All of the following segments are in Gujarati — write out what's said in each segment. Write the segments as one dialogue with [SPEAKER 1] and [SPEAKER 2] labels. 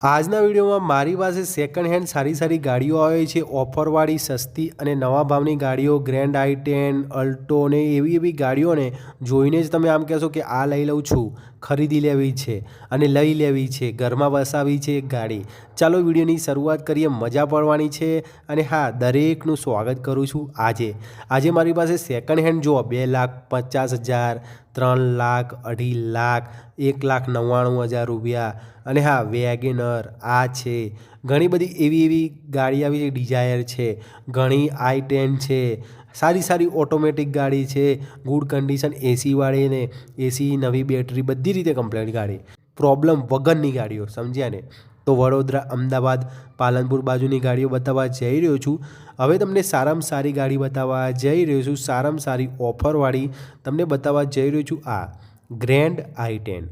[SPEAKER 1] આજના વિડીયોમાં મારી પાસે સેકન્ડ હેન્ડ સારી સારી ગાડીઓ આવે છે, ઓફરવાળી, સસ્તી અને નવા ભાવની ગાડીઓ ગ્રેન્ડ આઈ ટેન અલ્ટો ને એવી એવી ગાડીઓને જોઈને જ તમે આમ કહેશો કે આ લઈ લઉં છું. ખરીદી લેવી છે અને લઈ લેવી છે. ઘરમાં વસાવી છે ગાડી. ચાલો વિડીયોની શરૂઆત કરીએ. મજા પડવાની છે અને હા, દરેકનું સ્વાગત કરું છું આજે. આજે મારી પાસે સેકન્ડ હેન્ડ જુઓ. બે લાખ પચાસ હજાર, ત્રણ લાખ, અઢી લાખ, એક લાખ નવ્વાણું હજાર રૂપિયા. અને હા, વેગેનર, આ છે. ઘણી બધી એવી એવી ગાડી આવી ડિઝાયર છે. ઘણી આઈ ટેન છે. સારી સારી ઓટોમેટિક ગાડી છે ગુડ કન્ડિશન એસીવાળી ને એસી નવી બેટરી બધી રીતે કમ્પ્લેટ ગાડી પ્રોબ્લેમ વગરની ગાડીઓ, સમજ્યા ને? તો વડોદરા, અમદાવાદ, પાલનપુર બાજુની ગાડીઓ બતાવવા જઈ રહ્યો છું. હવે તમને સારામાં સારી ગાડી બતાવવા જઈ રહ્યો છું. સારામાં સારી ઓફરવાળી તમને બતાવવા જઈ રહ્યો છું આ ગ્રેન્ડ આઈ ટેન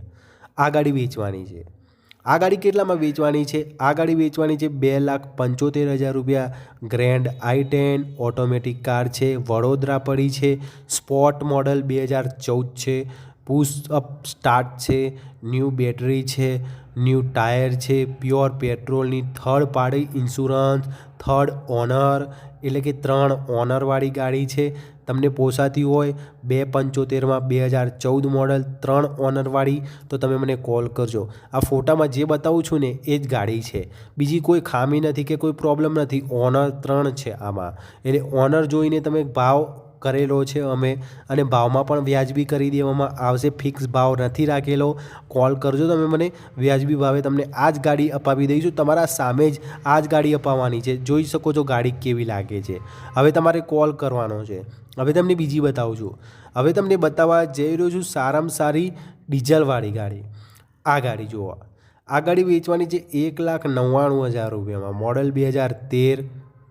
[SPEAKER 1] આ ગાડી વેચવાની છે. આ ગાડી કેટલામાં વેચવાની છે? આ ગાડી વેચવાની છે બે લાખ પંચોતેર હજાર રૂપિયા. Grand i ten automatic car છે, વડોદરા પડી છે સ્પોર્ટ મોડલ બે હજાર ચૌદ છે પુશ અપ સ્ટાર્ટ છે ન્યૂ બેટરી છે ન્યૂ ટાયર છે pure પેટ્રોલની third party insurance third owner એટલે કે ત્રણ ઓનરવાળી ગાડી છે. તમને પોસાતી હોય બે પંચોતેરમાં બે હજાર ચૌદ મોડલ ત્રણ ઓનરવાળી, તો તમે મને કોલ કરજો. આ ફોટામાં જે બતાવું છું ને, એ જ ગાડી છે. બીજી કોઈ ખામી નથી કે કોઈ પ્રોબ્લેમ નથી. ઓનર ત્રણ છે આમાં. એટલે ઓનર જોઈને તમે ભાવ કરેલો છે અમે. અને ભાવમાં પણ વ્યાજબી કરી દેવામાં આવશે. ફિક્સ ભાવ નથી રાખેલો. કોલ કરજો તમે મને. વ્યાજબી ભાવે તમને આ જ ગાડી અપાવી દઈશું. તમારા સામે જ આ જ ગાડી અપાવવાની છે. જોઈ શકો છો ગાડી કેવી લાગે છે. હવે તમારે કોલ કરવાનો છે. હવે તમને બીજી બતાવું છું. હવે તમને બતાવવા જઈ રહ્યો છું સારામાં સારી ડીઝલવાળી ગાડી. આ ગાડી જુઓ. આ ગાડી વેચવાની છે એક લાખ નવ્વાણું હજાર રૂપિયામાં. મોડલ બે હજાર તેર,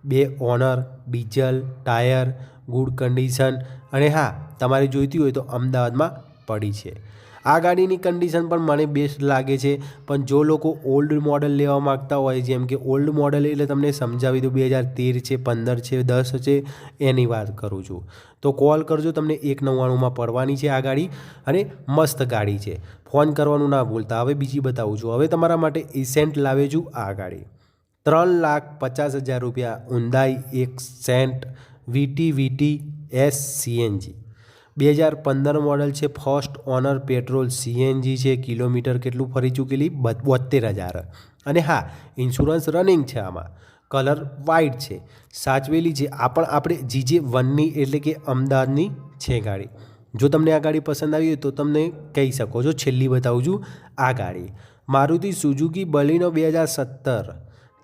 [SPEAKER 1] બે owner, diesel, tyre good condition. અને હા, તમારે જોઈતી હોય તો અમદાવાદમાં પડી છે. આ ગાડીની કન્ડિશન પણ મને બેસ્ટ લાગે છે. પણ જો લોકો ઓલ્ડ મોડલ લેવા માગતા હોય, જેમ કે ઓલ્ડ મોડલ એટલે તમને સમજાવી દઉં, બે હજાર તેર છે, પંદર છે, દસ છે, એની વાત કરું છું. તો કોલ કરજો, તમને એક નવ્વાણુંમાં પડવાની છે આ ગાડી અને મસ્ત ગાડી છે. ફોન કરવાનું ના ભૂલતા. હવે બીજી બતાવું છું. હવે તમારા માટે ઇસેન્ટ લાવે છું આ ગાડી. ત્રણ લાખ પચાસ હજાર રૂપિયા ઊંધાઈ એક Saint VT VT S CNG બે હજાર પંદર મોડલ છે ફર્સ્ટ ઓનર પેટ્રોલ સીએનજી છે. કિલોમીટર કેટલું ફરી ચૂકેલી? બોતેર હજાર. અને હા, ઇન્સ્યોરન્સ રનિંગ છે આમાં. કલર વ્હાઇટ છે. સાચવેલી છે આ પણ આપણે જીજે વનની એટલે કે અમદાવાદની છે ગાડી. જો તમને આ ગાડી પસંદ આવી હોય તો તમને કહી શકો છો. છેલ્લી બતાવું છું આ ગાડી. મારુતિ સુઝુકી બલીનો બે હજાર સત્તર.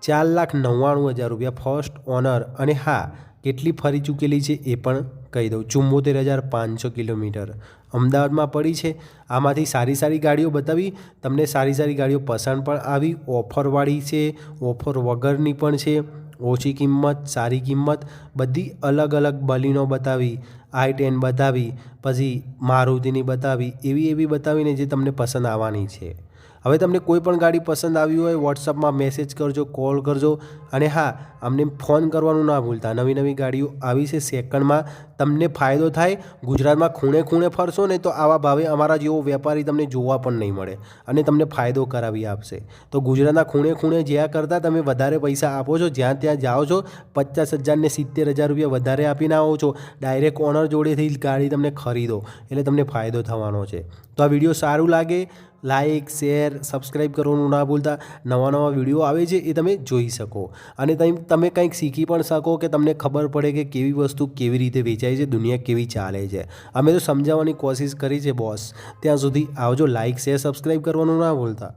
[SPEAKER 1] ચાર લાખ નવ્વાણું હજાર રૂપિયા ફર્સ્ટ ઓનર. અને હા કેટલી ફરી ચૂકેલી છે એ પણ કહી દઉં. ચુમ્મોતેર હજાર પાંચસો કિલોમીટર. અમદાવાદમાં પડી છે. આમાંથી સારી સારી ગાડીઓ બતાવી. તમને સારી સારી ગાડીઓ પસંદ પણ આવી. ઓફરવાળી છે. ઓફર વગરની પણ છે. ઓછી કિંમત, સારી કિંમત. બધી અલગ અલગ બલીનો બતાવી. આઈ ટેન બતાવી. પછી મારુતિની બતાવી. એવી એવી બતાવીને જે તમને પસંદ આવવાની છે. હવે તમને કોઈ પણ ગાડી પસંદ આવી હોય વોટ્સઅપમાં મેસેજ કરજો કોલ કરજો. અને હા, અમને ફોન કરવાનું ના ભૂલતા. નવી નવી ગાડીઓ આવી છે સેકન્ડમાં. તમને ફાયદો થાય, ગુજરાતમાં ખૂણે ખૂણે ફરશો ને તો આવા ભાવે અમારા જેવો વેપારી તમને જોવા પણ નહીં મળે. અને તમને ફાયદો કરાવી આપશે. તો ગુજરાતના ખૂણે ખૂણે જ્યાં કરતાં તમે વધારે પૈસા આપો છો, જ્યાં ત્યાં જાઓ છો, પચાસ હજારને સિત્તેર હજાર રૂપિયા વધારે આપીને આવો છો ડાયરેક્ટ ઓનર જોડેથી ગાડી તમને ખરીદો. એટલે તમને ફાયદો થવાનો છે. તો આ વીડિયો સારું લાગે. લાઇક શેર, સબસ્ક્રાઈબ કરવાનું ના ભૂલતા. નવા નવા વીડિયો આવે છે એ તમે જોઈ શકો. અને તમે કંઈક શીખી પણ શકો કે તમને ખબર પડે કે કેવી વસ્તુ કેવી રીતે વેચાય છે, દુનિયા કેવી ચાલે છે. અમે તો સમજાવવાની કોશિશ કરી છે, બોસ. ત્યાં સુધી આવજો લાઇક શેર, સબસ્ક્રાઈબ કરવાનું ના ભૂલતા.